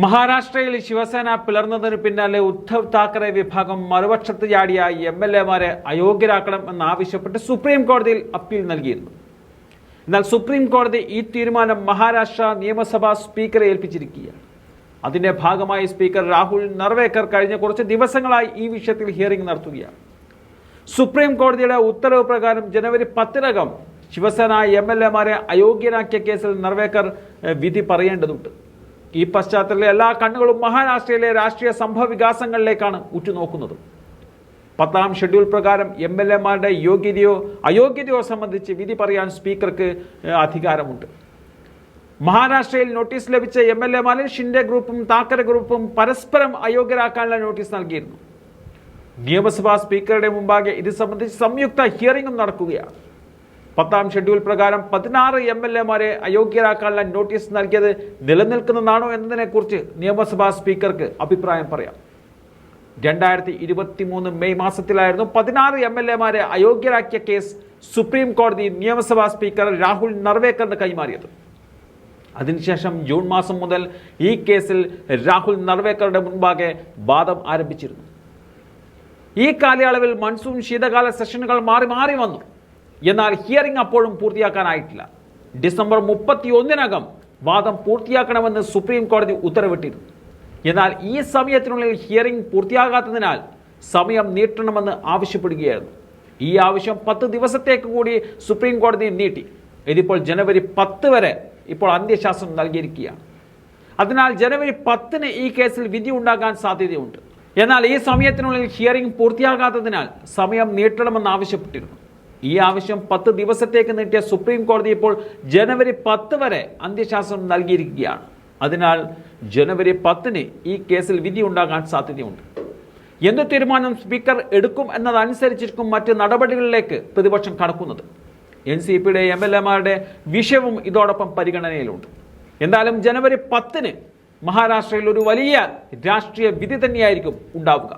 മഹാരാഷ്ട്രയിൽ ശിവസേന പിളർന്നതിന് പിന്നാലെ ഉദ്ധവ് താക്കറെ വിഭാഗം മറുപക്ഷത്ത് ചാടിയ എം എൽ എമാരെ അയോഗ്യരാക്കണം എന്നാവശ്യപ്പെട്ട് സുപ്രീം കോടതിയിൽ അപ്പീൽ നൽകിയിരുന്നു. എന്നാൽ സുപ്രീം കോടതി ഈ തീരുമാനം മഹാരാഷ്ട്ര നിയമസഭാ സ്പീക്കറെ ഏൽപ്പിച്ചിരിക്കുകയാണ്. അതിന്റെ ഭാഗമായി സ്പീക്കർ രാഹുൽ നർവേക്കർ കഴിഞ്ഞ കുറച്ച് ദിവസങ്ങളായി ഈ വിഷയത്തിൽ ഹിയറിംഗ് നടത്തുകയാണ്. സുപ്രീം കോടതിയുടെ ഉത്തരവ് പ്രകാരം ജനുവരി പത്തിനകം ശിവസേന എം എൽ എമാരെ അയോഗ്യനാക്കിയ കേസിൽ നർവേക്കർ വിധി പറയേണ്ടതുണ്ട്. ഈ പശ്ചാത്തലത്തിൽ എല്ലാ കണ്ണുകളും മഹാരാഷ്ട്രയിലെ രാഷ്ട്രീയ സംഭവ വികാസങ്ങളിലേക്കാണ് ഉറ്റുനോക്കുന്നത്. പത്താം ഷെഡ്യൂൾ പ്രകാരം എം എൽ എമാരുടെ യോഗ്യതയോ അയോഗ്യതയോ സംബന്ധിച്ച് വിധി പറയാൻ സ്പീക്കർക്ക് അധികാരമുണ്ട്. മഹാരാഷ്ട്രയിൽ നോട്ടീസ് ലഭിച്ച എം എൽ എമാരിൽ ഷിൻഡെ ഗ്രൂപ്പും താക്കറെ ഗ്രൂപ്പും പരസ്പരം അയോഗ്യരാക്കാനുള്ള നോട്ടീസ് നൽകിയിരുന്നു. നിയമസഭാ സ്പീക്കറുടെ മുമ്പാകെ ഇത് സംബന്ധിച്ച് സംയുക്ത ഹിയറിംഗും നടക്കുകയാണ്. പത്താം ഷെഡ്യൂൾ പ്രകാരം പതിനാറ് എം എൽ എമാരെ അയോഗ്യരാക്കാനുള്ള നോട്ടീസ് നൽകിയത് നിലനിൽക്കുന്നതാണോ എന്നതിനെക്കുറിച്ച് നിയമസഭാ സ്പീക്കർക്ക് അഭിപ്രായം പറയാം. രണ്ടായിരത്തി ഇരുപത്തി മൂന്ന് മെയ് മാസത്തിലായിരുന്നു പതിനാറ് എം എൽ എമാരെ അയോഗ്യരാക്കിയ കേസ് സുപ്രീം കോടതി നിയമസഭാ സ്പീക്കർ രാഹുൽ നർവേക്കറിന് കൈമാറിയത്. അതിനുശേഷം ജൂൺ മാസം മുതൽ ഈ കേസിൽ രാഹുൽ നർവേക്കറുടെ മുൻപാകെ വാദം ആരംഭിച്ചിരുന്നു. ഈ കാലയളവിൽ മൺസൂൺ ശീതകാല സെഷനുകൾ മാറി മാറി വന്നു. എന്നാൽ ഹിയറിംഗ് അപ്പോഴും പൂർത്തിയാക്കാനായിട്ടില്ല. ഡിസംബർ മുപ്പത്തി ഒന്നിനകം വാദം പൂർത്തിയാക്കണമെന്ന് സുപ്രീം കോടതി ഉത്തരവിട്ടിരുന്നു. എന്നാൽ ഈ സമയത്തിനുള്ളിൽ ഹിയറിംഗ് പൂർത്തിയാകാത്തതിനാൽ സമയം നീട്ടണമെന്ന് ആവശ്യപ്പെടുകയായിരുന്നു. ഈ ആവശ്യം പത്ത് ദിവസത്തേക്ക് കൂടി സുപ്രീം കോടതി നീട്ടി. ഇതിപ്പോൾ ജനുവരി പത്ത് വരെ ഇപ്പോൾ അന്ത്യശാസനം നൽകിയിരിക്കുകയാണ്. അതിനാൽ ജനുവരി പത്തിന് ഈ കേസിൽ വിധി ഉണ്ടാകാൻ സാധ്യതയുണ്ട്. എന്നാൽ ഈ സമയത്തിനുള്ളിൽ ഹിയറിംഗ് പൂർത്തിയാകാത്തതിനാൽ സമയം നീട്ടണമെന്ന് ആവശ്യപ്പെട്ടിരുന്നു. ഈ ആവശ്യം പത്ത് ദിവസത്തേക്ക് നീട്ടിയ സുപ്രീം കോടതി ഇപ്പോൾ ജനുവരി പത്ത് വരെ അന്ത്യശാസനം നൽകിയിരിക്കുകയാണ്. അതിനാൽ ജനുവരി പത്തിന് ഈ കേസിൽ വിധി ഉണ്ടാകാൻ സാധ്യതയുണ്ട്. എന്ത് തീരുമാനം സ്പീക്കർ എടുക്കും എന്നതനുസരിച്ചിരിക്കും മറ്റ് നടപടികളിലേക്ക് പ്രതിപക്ഷം കടക്കുന്നത്. എൻ സി പിയുടെ എം എൽ എമാരുടെ വിഷയവും ഇതോടൊപ്പം പരിഗണനയിലുണ്ട്. എന്തായാലും ജനുവരി പത്തിന് മഹാരാഷ്ട്രയിൽ ഒരു വലിയ രാഷ്ട്രീയ വിധി തന്നെയായിരിക്കും ഉണ്ടാവുക.